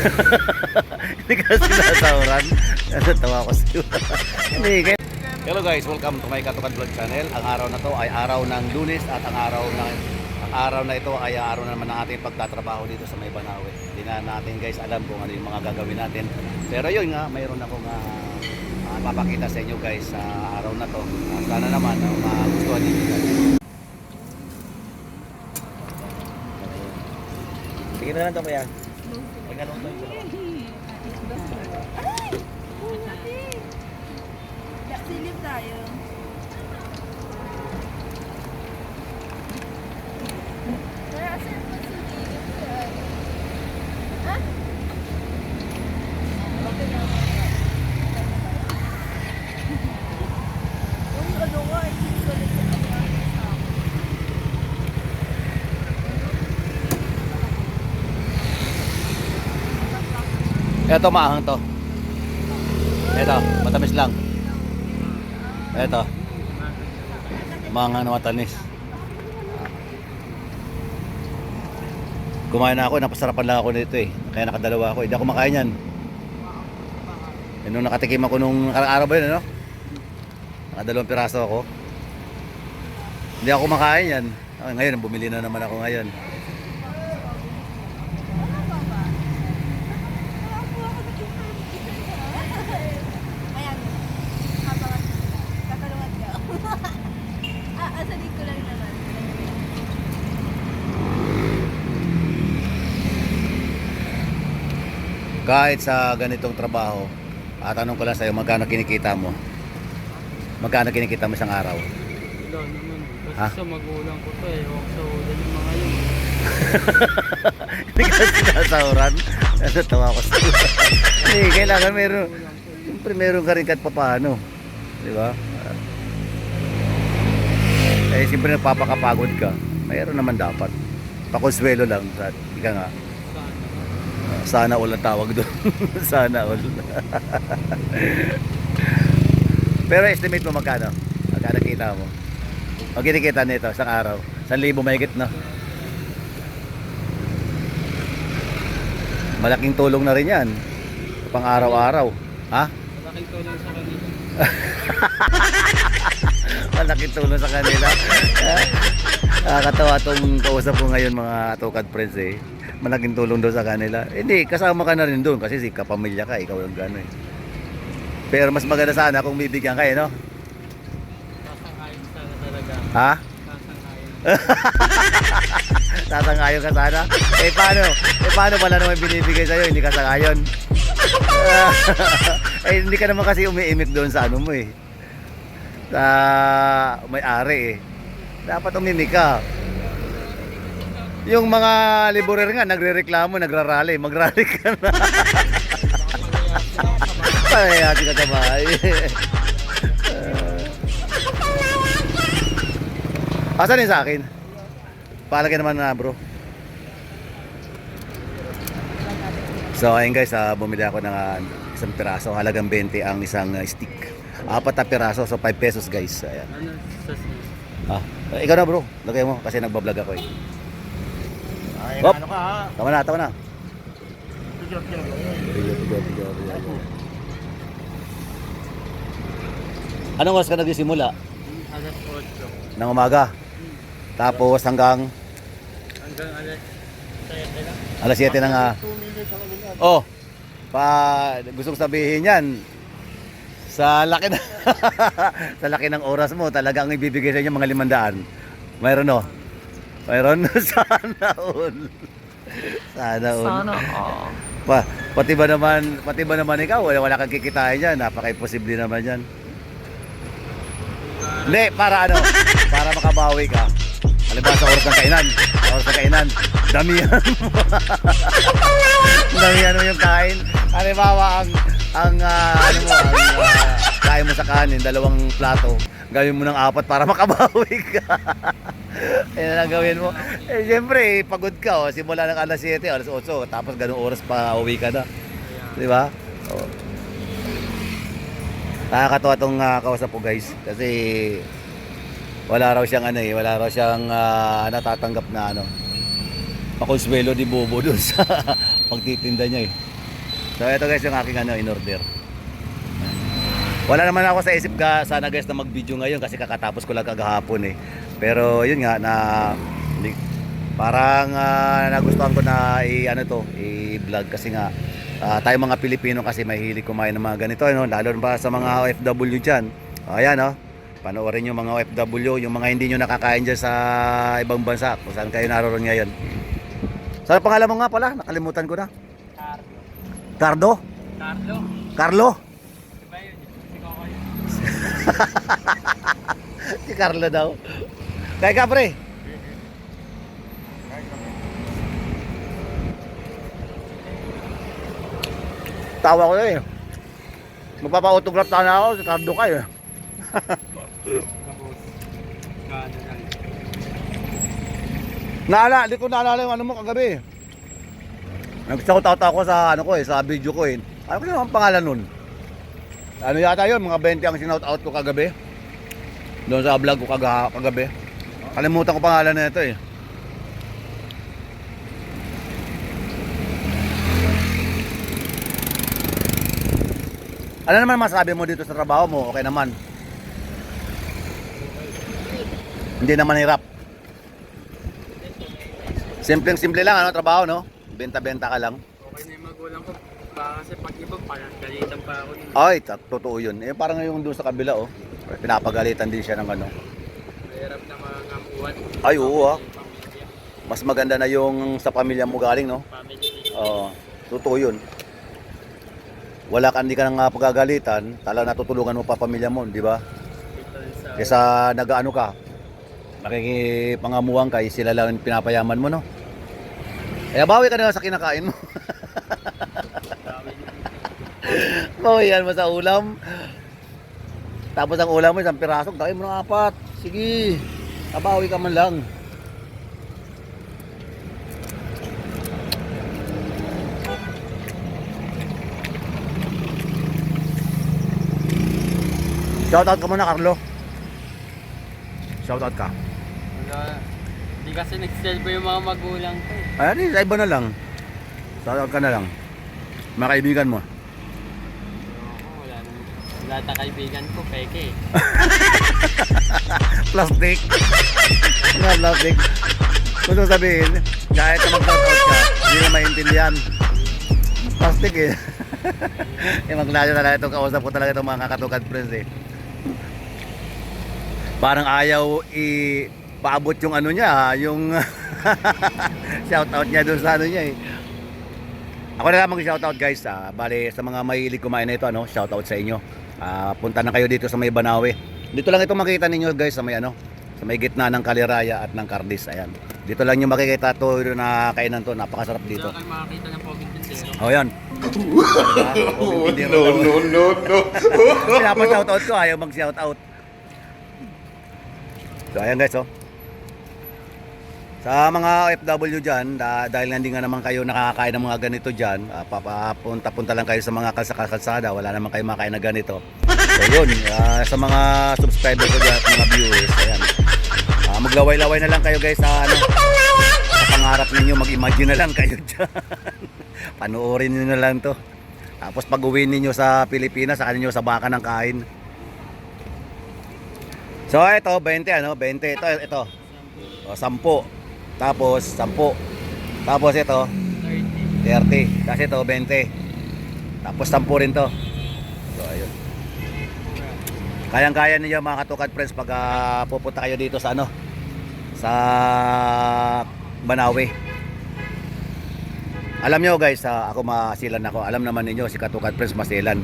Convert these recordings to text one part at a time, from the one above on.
Hindi ka sinasauran. Natawa ko sa'yo. Hindi, kaya... Hello guys, welcome to my Katukan Vlog channel. Ang araw na to ay araw ng lunes at ang araw na ang araw na ito ay araw na naman ng ating pagtatrabaho dito sa May Banawe. Hindi na natin guys alam kung ano yung mga gagawin natin. Pero yun nga, mayroon akong uh, papakita sa inyo guys sa araw na to. Ah, sana naman uh, magustuhan ninyo guys. Sige na lang to kuya. Pagkalong to. Silip tayo. Kaya saan pa silip tayo? Ha? Uy, ano nga, ay sinulit sa kanya sa akin. Ito maahang to. Ito, matamis lang. Ito. Mga na matamis. Kumain na ako, napasarapan lang ako nito eh. Kaya nakadalawa ako. Hindi ako makain yan. Eh, nung nakatikim ako nung araw ba yun, ano? Nakadalawang piraso ako. Hindi ako makain yan. Ah, ngayon, bumili na naman ako ngayon. Ayan. Kapangat. Katalungan ka. ah, asanin ko lang naman. Kahit sa ganitong trabaho, at tanong ko lang sa'yo, magkano kinikita mo? Magkano kinikita mo isang araw? Wala naman. Kasi Ha? sa magulang ko to eh. Huwag sa ulan yung mga yun. Hindi ka sinasauran. Natawa ko. Hindi, kailangan meron. Siyempre meron ka rin kahit papaano. Di ba? Eh, siyempre nagpapakapagod ka. Mayroon naman dapat. Pakonsuelo lang. Sa, ika nga. Sana all ang tawag doon. Sana all. Pero estimate mo magkano? Magkano kita mo? O kinikita nito isang araw? 1,000 mahigit no? Malaking tulong na rin yan. Pang araw-araw. Ha? Malaking tulong sa kanila. Malaking tulong sa kanila. Nakakatawa itong kausap ko ngayon mga tukad friends eh. Malaking tulong doon sa kanila. Eh, Hindi, kasama ka na rin doon kasi si kapamilya ka, ikaw ang gano'n eh. Pero mas maganda sana kung bibigyan ka eh, no? Sasangayon sana talaga. Ha? Sasangayon. Sasangayon ka sana? Eh paano? Eh paano pala naman binibigay sa'yo? Hindi ka sangayon? eh hindi ka naman kasi umiimik doon sa ano mo eh. Sa may-ari eh. Dapat umimik ka. Yung mga liburer nga, nagre-reklamo, nagrarally. Magrally ka na. Pahayati ka sa bahay. Asan yung sa akin? Palagay naman na bro. So ayun guys, ah, bumili ako ng ah, isang piraso. Halagang 20 ang isang ah, stick. Apat na piraso, so 5 pesos guys. Ayan. Ano Ah, ikaw na bro, lagay mo kasi nagbablog ako eh. Ay, Hop. ano ka ha? Tama na, tama na. Anong oras ka nagsisimula? Alas 8. Ng umaga. Tapos hanggang Hanggang alas 7 lang. alas 7 ng ah, 2 minutes ang ulit. Oh, pa gusto kong sabihin yan. Sa laki na sa laki ng oras mo, talagang ibibigay sa inyo mga limandaan. Mayroon no? Mayroon sana all. Sana all. Sana all. Pa, pati ba naman, pati ba naman ikaw, wala, wala kang kikitain diyan, napaka-imposible naman yan. Hindi, para ano? Para makabawi ka. Halimbawa sa oras ng kainan. Sa oras ng kainan, damihan mo. damihan mo yung kain. Halimbawa, ang, ang, ah, ano mo, ang, ah, kain mo sa kanin, dalawang plato. Gawin mo ng apat para makabawi ka. Yan ang gawin mo. Eh, siyempre, pagod ka. Oh. Simula ng alas 7, alas 8. Tapos ganung oras pa uwi ka na. Di ba? Oh. Nakakatawa itong uh, kausap ko guys. Kasi wala raw siyang ano eh, wala raw siyang ah, natatanggap na ano. Pakonsuelo di Bobo dun sa pagtitinda niya eh. So ito guys yung aking ano in order. Wala naman ako sa isip ka sana guys na mag-video ngayon kasi kakatapos ko lang kagahapon eh. Pero yun nga na parang ah, nagustuhan ko na i ano to, i-vlog kasi nga ah, tayo mga Pilipino kasi mahilig kumain ng mga ganito ano, lalo na pa sa mga OFW diyan. Ayan oh. Panoorin yung mga OFW, yung mga hindi nyo nakakain dyan sa ibang bansa, kung saan kayo naroon ngayon. Sa pangalan mo nga pala, nakalimutan ko na. Carlo. Cardo? Carlo. Carlo? Diba yun? Si Kokoy. Si Carlo daw. Kaya ka pre. Tawa ko na eh. Magpapa-autograph sana ako si Cardo ka eh. Naala, di ko naalala yung ano mo kagabi. Nag-shout out ako sa ano ko eh, sa video ko eh. Ano ko ang pangalan nun? Ano yata yun, mga 20 ang sinout out ko kagabi. Doon sa vlog ko kaga, kagabi. Kalimutan ko pangalan na ito eh. Ano naman masabi mo dito sa trabaho mo? Okay naman. Hindi naman hirap. Simpleng simple lang ano trabaho no? Benta-benta ka lang. Okay na yung magulang ko. Baka kasi pag iba, parang galitan pa ako. nun. Ay, totoo 'yun. Eh parang yung doon sa kabila oh. Pinapagalitan din siya ng ano. Mahirap na mga ngamuhan. Ay, oo, ah. Mas maganda na yung sa pamilya mo galing no. Family. Oo. totoo 'yun. Wala ka hindi ka nang pagagalitan, tala natutulungan mo pa pamilya mo, di ba? Kesa nagaano ka, nakikipangamuhan ka, eh, sila lang pinapayaman mo, no? Kaya bawi ka na sa kinakain mo. dami din. Bawi yan mo sa ulam. Tapos ang ulam mo, isang piraso, dahil mo ng apat. Sige, kabawi ka man lang. Shoutout ka muna, Carlo. Shoutout ka. Hindi kasi nagselfie yung mga magulang ko. eh. Ayan, sa iba na lang. Shoutout ka na lang. Mga kaibigan mo. Lahat ng kaibigan ko, peke. Plastic. Nga, plastic. Gusto sabihin, kahit na mag-shoutout ka, hindi na maintindihan. Plastic eh. eh maglasyo talaga itong kausap ko talaga itong mga kakatukad friends eh. Parang ayaw i paabot yung ano niya, ha, yung shoutout niya doon sa ano niya eh. Ako na lang mag-shoutout guys. Ah, bale sa mga mahilig kumain na ito, ano, shoutout sa inyo. Ah, punta na kayo dito sa may Banawe. Dito lang ito makita ninyo guys sa may ano, sa may gitna ng Kaliraya at ng Cardis. Ayan. Dito lang yung makikita to na kainan to. Napakasarap Dito dito. kayo makakita ng Poging Tindero. Oh, yan. Oh, no, no, no, no. Pinapa-shoutout ko, ayaw mag-shoutout. So, ayan guys, oh. Sa mga OFW dyan, da- dahil hindi nga naman kayo nakakain ng mga ganito dyan, uh, papunta-punta lang kayo sa mga kalsaka-kalsada, wala naman kayo makain na ganito. So yun, ah, sa mga subscriber ko dyan, mga viewers, ayan. Ah, maglaway-laway na lang kayo guys sa ano, sa pangarap ninyo, mag-imagine na lang kayo dyan. Panoorin niyo na lang to. Tapos pag uwi ninyo sa Pilipinas, sa kanyo sa baka ng kain. So ito, 20 ano, 20. Ito, ito. O, 10. Tapos, 10. Tapos ito, 30. 30. Kasi ito, 20. Tapos 10 rin to. So, ayun. Kayang-kaya ninyo mga katukad friends pag ah, pupunta kayo dito sa ano, sa Banawe. Alam nyo guys, ah, ako masilan ako. Alam naman ninyo, si Katukad Friends masilan.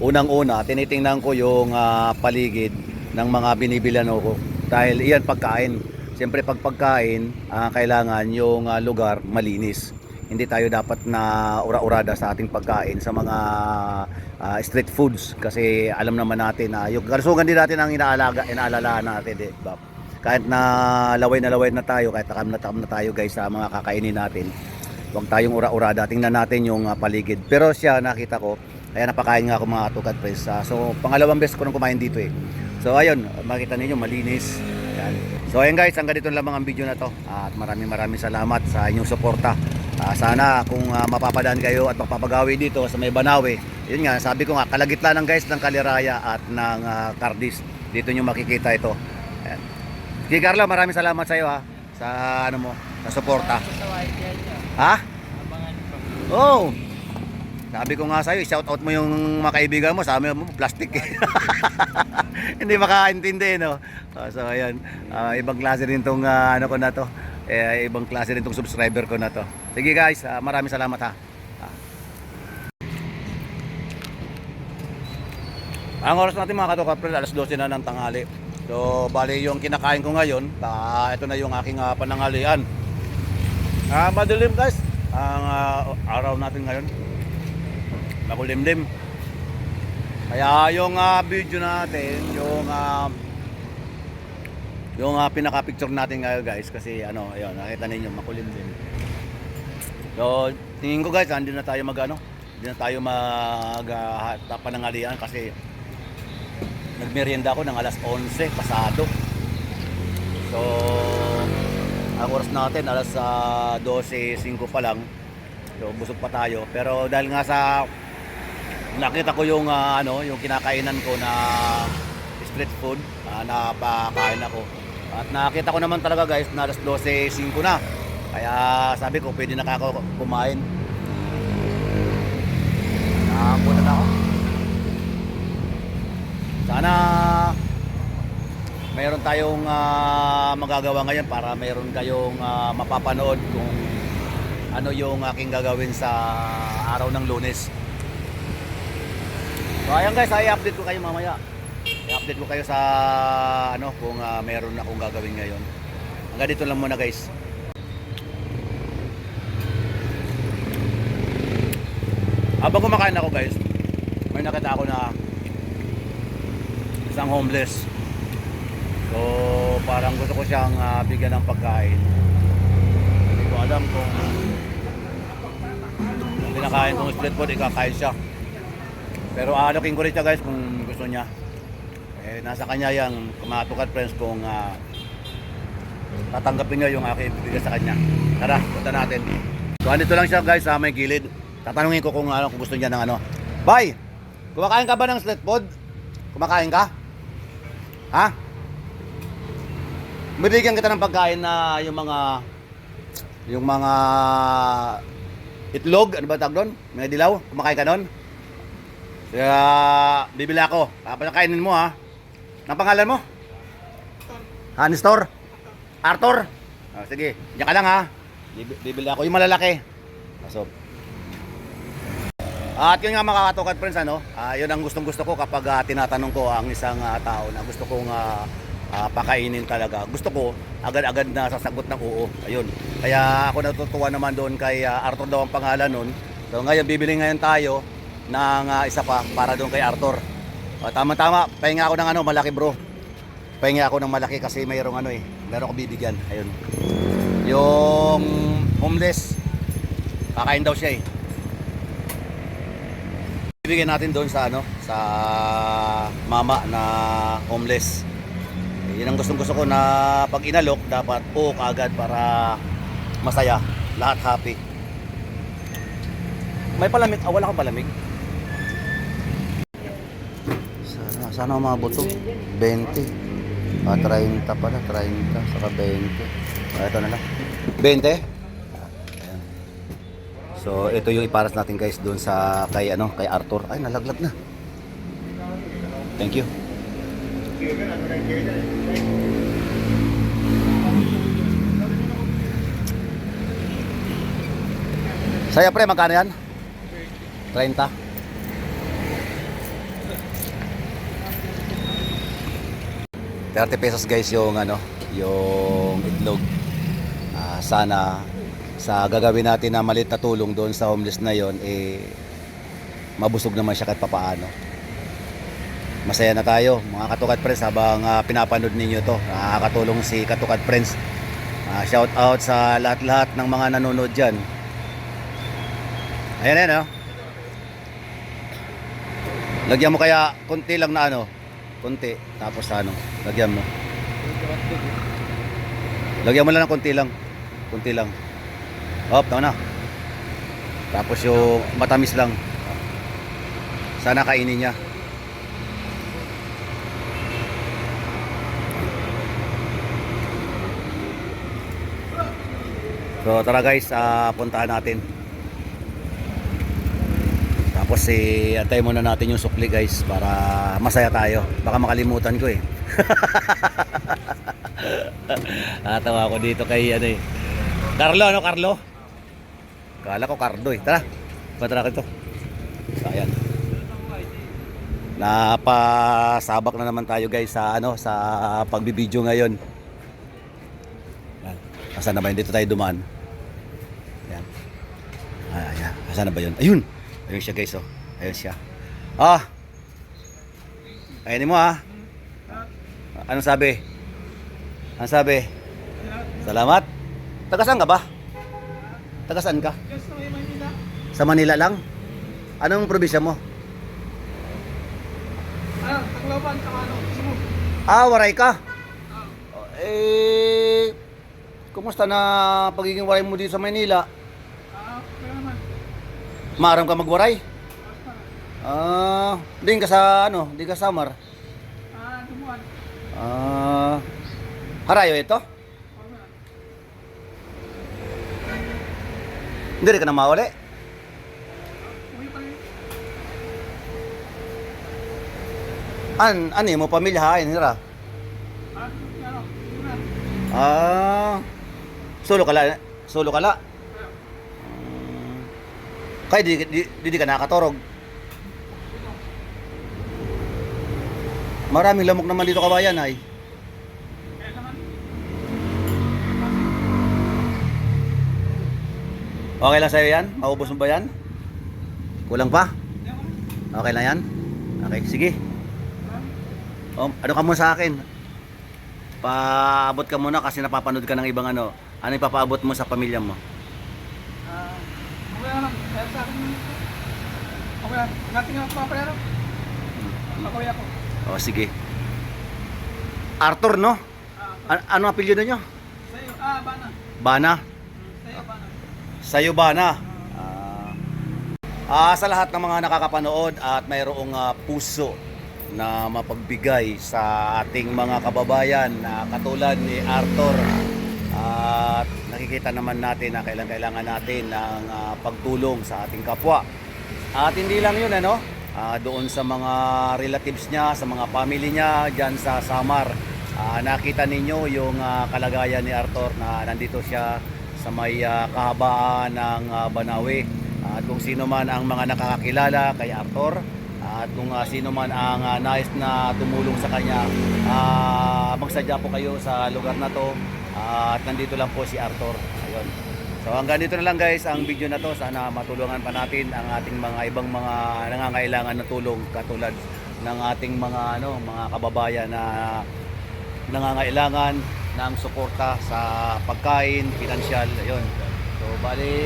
Unang-una, tinitingnan ko yung ah, paligid ng mga binibilan ko. Dahil iyan pagkain. Siyempre pag pagkain, ah, kailangan yung ah, lugar malinis. Hindi tayo dapat na ura-urada sa ating pagkain sa mga ah, street foods kasi alam naman natin na yung kalusugan din natin ang inaalaga, inaalalahan natin, di ba? Kahit na laway na laway na tayo, kahit takam na takam na tayo guys sa mga kakainin natin, huwag tayong ura-urada. Tingnan natin yung ah, paligid. Pero siya nakita ko, kaya napakain nga ako mga tukad friends. Ah, so pangalawang beses ko nang kumain dito eh. So ayun, makita ninyo malinis. Yan. So ayun guys, hanggang dito lang ang video na to. At maraming maraming salamat sa inyong suporta. Ah, sana kung ah, mapapadaan kayo at mapapagawi dito sa may Banawe, yun nga, sabi ko nga, kalagitnaan ng guys ng Kaliraya at ng ah, Cardis. Dito nyo makikita ito. Ayan. Sige Carlo, maraming salamat sa iyo ha. Sa ano mo, sa suporta. Ha? Oh. Sabi ko nga sa'yo, shout out mo yung mga kaibigan mo, sabi mo, plastic eh. Hindi makaintindi, no? Ah, so, ayan. Ah, ibang klase rin tong ah, ano ko na to. Eh, ibang klase rin tong subscriber ko na to. Sige guys, ah, maraming salamat ha. Ah. Ang oras natin mga katokaprel, alas 12 na ng tanghali. So, bali yung kinakain ko ngayon, ah, ito na yung aking ah, panangalian. Ah, madilim guys. Ang ah, araw natin ngayon. Makulimlim. Kaya yung ah, video natin, yung ah, yung ah, pinaka-picture natin ngayon guys kasi ano, ayun, nakita ninyo makulimlim. So, tingin ko guys, hindi na tayo mag ano, hindi na tayo mag uh, panangalian kasi nagmerienda ako ng alas 11 pasado. So, ang oras natin alas ah, 12.05 pa lang. So, busog pa tayo. Pero dahil nga sa nakita ko yung ah, ano, yung kinakainan ko na street food, uh, napakain ako. At nakita ko naman talaga guys na alas 12.05 na. Kaya sabi ko pwede na ako kumain. Nakakunan ako. Sana mayroon tayong ah, magagawa ngayon para mayroon kayong ah, mapapanood kung ano yung aking gagawin sa araw ng lunes. So ayan guys, i-update ko kayo mamaya. I-update ko kayo sa ano kung ah, mayroon akong gagawin ngayon. Hanggang dito lang muna guys. Habang kumakain ako guys, may nakita ako na isang homeless. So parang gusto ko siyang ah, bigyan ng pagkain. Hindi ko alam kung kinakain kong split food, ikakain siya. Pero aalokin ko rin siya guys kung gusto niya. Eh, nasa kanya yan, kumatukat friends kung ah, tatanggapin niya yung aking bibigyan sa kanya. Tara, punta natin. So andito lang siya guys sa may gilid. Tatanungin ko kung ano kung gusto niya ng ano. Bye! Kumakain ka ba ng split food? Kumakain ka? Ha? Bibigyan kita ng pagkain na yung mga yung mga itlog, ano ba tawag doon? Mga dilaw, kumakain ka doon? Kaya bibili ako. Tapos kainin mo ha. Ang pangalan mo? Hanistor? Arthur? Ah, sige, diyan ka lang ha. Bibi- Bibili ako yung malalaki. So, at yun nga mga katukat friends, ano, ah, yun ang gustong gusto ko kapag ah, tinatanong ko ang isang ah, tao na gusto kong ah, ah, pakainin talaga. Gusto ko agad-agad na sasagot ng oo. Ayun. Kaya ako natutuwa naman doon kay ah, Arthur daw ang pangalan nun. So ngayon bibili ngayon tayo ng ah, isa pa para doon kay Arthur. Ah, tama-tama, pahinga ako ng ano, malaki bro. Pahinga ako ng malaki kasi mayroong ano eh, meron ko bibigyan. Ayun. Yung homeless, kakain daw siya eh. Bibigyan natin doon sa ano sa mama na homeless. Eh, yun ang gustong gusto ko na pag inalok dapat po kaagad para masaya. Lahat happy. May palamig? Ah, wala kang palamig sana umabot to 20 ah 30 pala 30 saka 20 ah, ito na lang 20 So ito yung iparas natin guys doon sa kay ano kay Arthur. Ay nalaglag na. Thank you. Saya pre, magkano yan? 30. Thirty pesos guys yung ano, yung itlog. Ah, sana sa gagawin natin na malit na tulong doon sa homeless na yon eh mabusog naman siya kahit papaano masaya na tayo mga Katukat Friends habang ah, pinapanood ninyo to nakakatulong si Katukat Friends Ah, shout out sa lahat-lahat ng mga nanonood dyan ayan ayan oh. lagyan mo kaya konti lang na ano konti tapos ano lagyan mo lagyan mo lang ng konti lang konti lang Hop, tama na. Tapos yung matamis lang. Sana kainin niya. So tara guys, ah, puntahan natin. Tapos eh, antay muna natin yung sukli guys para masaya tayo. Baka makalimutan ko eh. Natawa ako dito kay ano eh. Carlo, ano Carlo? Kala ko Cardo eh. Tara, punta na ito. Ayan. Napasabak na naman tayo guys sa ano sa pagbibideo ngayon. Yan. Asan na ba yun? Dito tayo dumaan. Ayan. Ay, ayan. Asan na ba yun? Ayun! Ayun siya guys oh. Ayun siya. Ah! Ayun mo ah. Anong sabi? Anong sabi? Salamat. Taga saan ka ba? Taga saan ka? Sa Manila lang? Anong probinsya mo? Ah, Tacloban, Takano, Cebu. Ah, waray ka? Eh, kumusta na pagiging waray mo dito sa Manila? Maaram ka magwaray? Ah, din ka sa ano, di ka samar. Ah, tumuan. Ah, harayo ito? Hindi ka na mawali. An, ano mo pamilya hain hira? Ah. Ah, solo kala, solo kala. Kaya di, di, di, di ka nakatorog. Maraming lamok naman dito kabayan ay. Okay lang sa'yo yan? Maubos mo ba yan? Kulang pa? Okay lang yan? Okay, sige. Um, ano ka muna sa akin? Paabot ka muna kasi napapanood ka ng ibang ano. Ano ipapaabot mo sa pamilya mo? Ah. Kaya sa akin. Okay lang. Nating ang papayaro. Makuya ko. O, sige. Arthur, no? Ah, A- ano apelyido nyo? sa'yo. Ah, bana. Bana? Sa'yo, bana. Sa'yo ba na? Ah, sa lahat ng mga nakakapanood at mayroong ah, puso na mapagbigay sa ating mga kababayan na katulad ni Arthur at nakikita naman natin na kailan kailangan natin ng ah, pagtulong sa ating kapwa. At hindi lang yun ano, ah, doon sa mga relatives niya, sa mga family niya diyan sa Samar. Ah, nakita ninyo yung ah, kalagayan ni Arthur na nandito siya sa may ah, kahabaan ng ah, Banawi. At kung sino man ang mga nakakakilala kay Arthur at kung ah, sino man ang ah, nais na tumulong sa kanya, ah, magsadya po kayo sa lugar na to at nandito lang po si Arthur. Ayun. So hanggang dito na lang guys ang video na to. Sana matulungan pa natin ang ating mga ibang mga nangangailangan na tulong katulad ng ating mga ano mga kababayan na nangangailangan ng suporta sa pagkain, pinansyal, ayun. So, bali,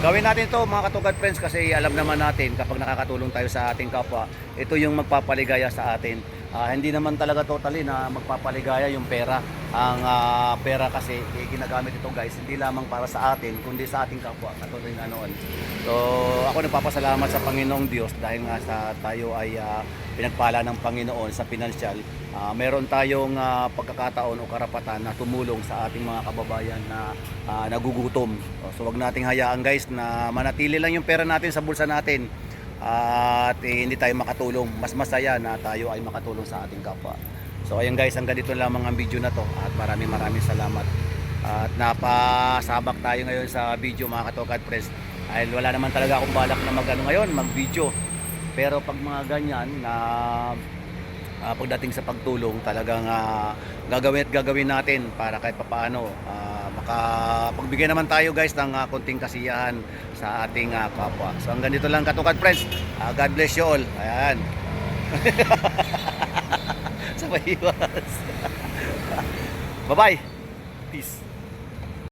gawin natin to mga katugad friends kasi alam naman natin kapag nakakatulong tayo sa ating kapwa, ito yung magpapaligaya sa atin. Ah, hindi naman talaga totally na magpapaligaya yung pera. Ang ah, pera kasi eh, ginagamit ito guys, hindi lamang para sa atin, kundi sa ating kapwa, katulad ng anoon. So, ako nagpapasalamat sa Panginoong Diyos dahil nga sa tayo ay ah, pinagpala ng Panginoon sa pinansyal. Ah, meron tayong ah, pagkakataon o karapatan na tumulong sa ating mga kababayan na ah, nagugutom. So, wag nating hayaan guys na manatili lang yung pera natin sa bulsa natin at eh, hindi tayo makatulong. Mas masaya na tayo ay makatulong sa ating kapwa. So ayan guys, hanggang dito lamang ang video na to at maraming maraming salamat. At napasabak tayo ngayon sa video mga katokad press. Dahil wala naman talaga akong balak na magano ngayon, mag-video. Pero pag mga ganyan na ah, pagdating sa pagtulong talagang ah, gagawin at gagawin natin para kahit papaano ah, makapagbigay naman tayo guys ng ah, konting kasiyahan sa ating ah, kapwa. So hanggang dito lang katukad friends. Ah, God bless you all. Ayan. sa iwas. Bye-bye. Peace.